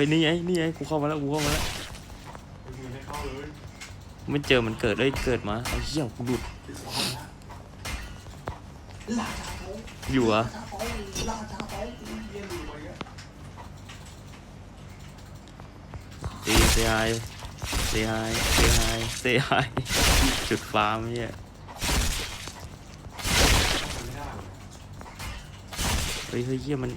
ฮ้ยนี่ไงนี่ไงกูเข้ามาแล้วกูเข้ามาแล้วไม่เจอมันเกิดเอ้ยเกิดมาไอ้เหี้ยกูหลุดอยู่อะต้ลาจาโต้เยี่ยมอยู่ไปเงี้ยตีเซไฮเซไฮเซไฮเซไฮจุดฟ้าร์มเนี่ยเลยเฮ้ยเฮ้ยเหี้ยมัน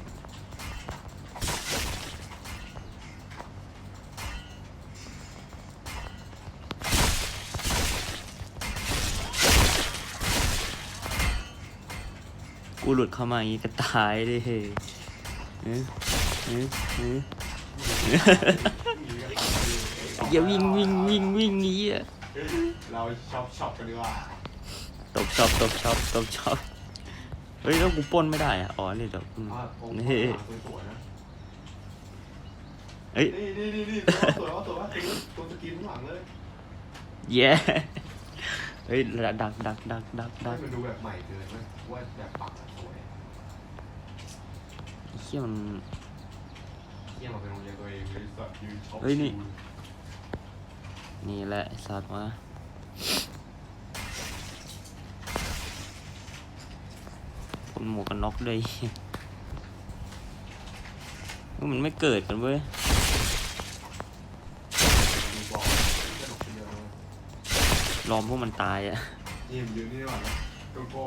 กูหลุดเข้ามาอย่างงี้ก็ตายดิเฮ้ยเอ๊ะเอ๊ะเอ๊ะอย่าวิ่งวิ่งวิ่งวิ่งนี้อะเราช็อปช็อปกันดีกว่าตบช็อบตบช็อบตบช็อบเฮ้ยแล้วกูป้นไม่ได้อะอ๋อนี่เดี๋ยวนี่เอ้ยนี่นี่นี่สวยว่าสวยว่าตัวตัวสกินข้างหลังเลยแย่เฮ้ยดักดักดักดักดักดัให้กมันดูแบบใหม่เกินไหมว่าแบบปักอะสวยเฮียมันเที่ยมาเป็นโรงเรียนตัวเองเลยสัตว์ยืนช็อปเฮ้ยนี่ นี่แหละไอ้สัตว์วะคนหมวกกันน็อกด้วยเฮ้ยมันไม่เกิดกันเว้ย รอมพวกมันตายอะนี่มันยืนนี่ดีกว่านะโกโก้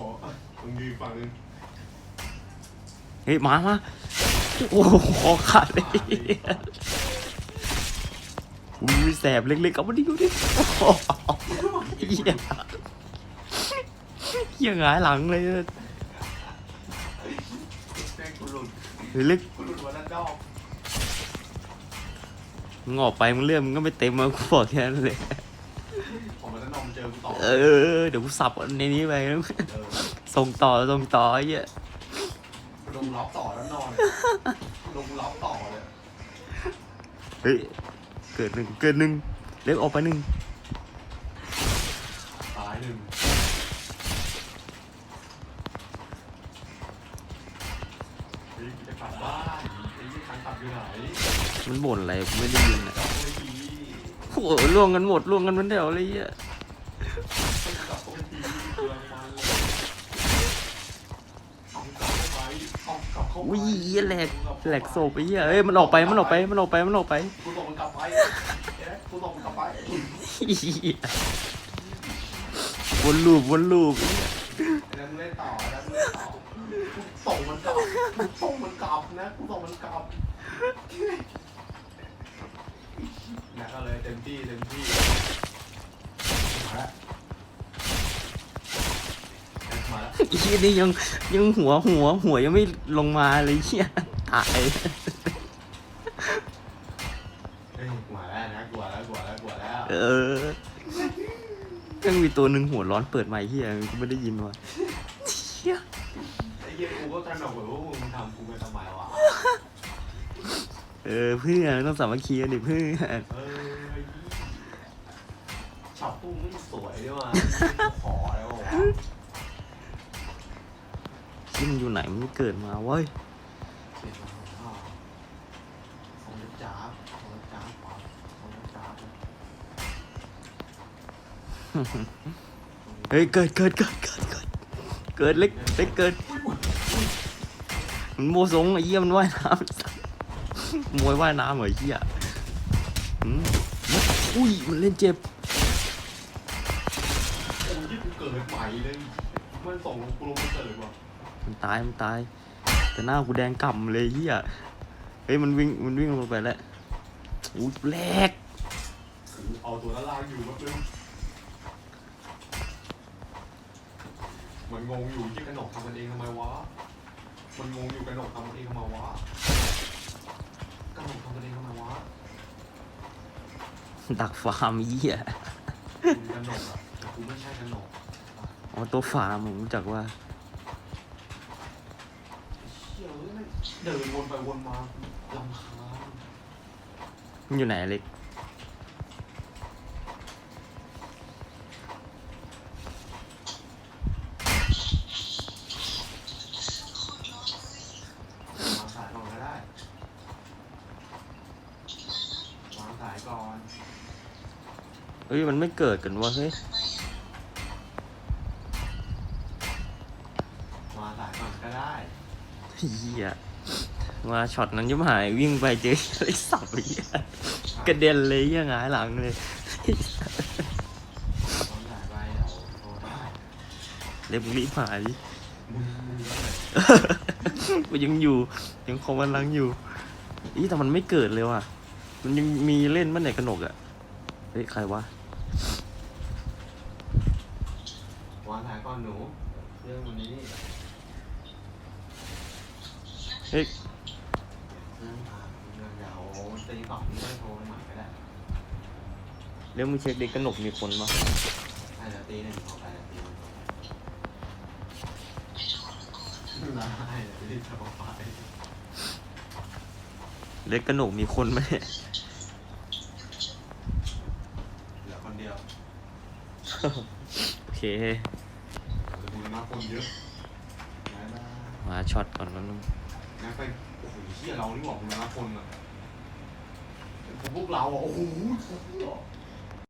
มึงยืนฝั่งนึงเฮ้ยมามาโอ้โหคอขาดเลยอุ้ยแสบเล็กๆเอามาดิดูดิโอ้โหเหี้ยเหี้ยหงายหลังเลยอะแม่งกูหลุดเฮ้ยเล็กกูหลุดวันนั้นดอก มึงออกไปมึงเลื่อนมึงก็ไม่เต็มมากูบอกแค่นั้นเลยผม วันนั้นนอมเจอกูต่อเออ เดี๋ยวกูสับในนี้ไปแล้วเออส่งต่อส่งต่อไอ้เหี้ยกูลงล็อกต่อแล้วนอนลงล็อกต่อเลยเฮ้ย เกิดหนึ่งเกิดหนึ่งเล็กออกไปหนึ่งตายหนึ่งเฮ้ยกูจะกลับบ้านไอ้ยี่ทางกลับอยู่ไหนมันบ่นอะไรกูไม่ได้ยินอะกลับไปทีโอ้โหล่วงกันหมดล่วงกันเป็นแถวเลยไอ้เหี้ย อากลับเข้าไปอุ้ยเหี้ยแหลกแหลกโศพไอ้เหี้ยเอ้ยมันออกไปมันออกไปมันออกไปมันออกไปกูส่งมันกลับไปเอ๊ะกูส่งมันกลับไปเหี้ยวนลูปวนลูปแล้วมึงเล่นต่อแล้วมึงเล่นต่อกูส่งมันกลับกูส่งมันกลับนะกูส่งมันกลับนะก็เลยเต็มที่เต็มที่ อ้เหี้ยนี่ยังยังหัวหัวหัวยังไม่ลงมาเลยเหี้ยตายเฮ้ยกลัวแล้วนะกลัวแล้วกลัวแล้วกลัวแล้วเออยังมีตัวหนึ่งหัวร้อนเปิดไมค์เหี้ยกูไม่ได้ยินว่ะเหี้ยไอ้เหี้ยกูก็กันแบบว่ามึงทำกูไปทำไมวะเออเพื่อนต้องสามัคคีกันดิเพื่อนเออช็อปปุ้งไม่สวยด้วยว่ะขอแล้ววะ ที่มันอยู่ไหนมันไม่เกิดมาเว้ยเสียงอะของจ้าบของจ้าบของจ้าบเฮ้ยเกิดเกิดเกิดเกิดเกิดเกิดเล็กเล็กเกิดมันโมซงไอ้เหี้ยมันว่ายน้ำมวยว่ายน้ำเหรอไอ้เหี้ยอืมอุ้ยมันเล่นเจ็บโอ้ยที่กูเกิดใหม่เลยมันส่งกูลงมาเกิดว่ะ มันตายมันตาย แต่หน้ากูแดงก่ำเลยเหี้ยเฮ้ยมันวิ่งมันวิ่งลงไปแล้วอุ้ยแหลกคือเอาตัวละลางอยู่มาเป็นมันงงอยู่ที่กระหนกทำมันเองทำไมวะ มันงงอยู่กระหนกทำมันเองทำไมวะกระหนกทำมันเองทำไมวะ ดักฟาร์มเหี้ยกูกระหนกอะแต่กูไม่ใช่กระหนกอ๋อตัวฟาร์มผมรู้จักว่า เดินวนไปวนมาลำคาญมันอยู่ไหนอเล็กวาสายก่อนก็ได้วาสายก่อนเฮ้ยมันไม่เกิดกันวะเฮ้ยมาสายก่อนก็ได้ เฮีย มาช็อตนั้นยิ่หายวิ่งไปเจอไอ้สับเหี้ยกระเด็นเลยเหี้ยหงายหลังเลยต้องสายไปเดี๋ยวโทรได้เล็บรีบหายมึงมึงกูยังอยู่ ยังคงกำลังอยู่ อีแต่มันไม่เกิดเลยว่ะ มันยังมีเล่นมันไหนกระหนกอะ เฮ้ย ใครวะ วางสายก่อนหนู เรื่องวันนี้ องผ่านเรื่องเดี๋ยวตีสองนี่ก็โทรไปใหม่ก็ได้เดี๋ยวมึงเช็คเด็กกระหนกมีคนปะให้เดี๋ยวตีหนึ่งออกไปเดี๋ยวตีหนึ่งได้เดี๋ยวรีบโทรไปเด็กกระหนกมีคนไหมเนี่ยเหลือคนเดียว โอเคเดี๋ยวมึงมาคนเยอะบ๊ายบายมาช็อตก่อนแล้วนึง นะไปโอ้โหเฮียเรานี่หว่ามึงมาคนอะพวกเราอะโอ้โห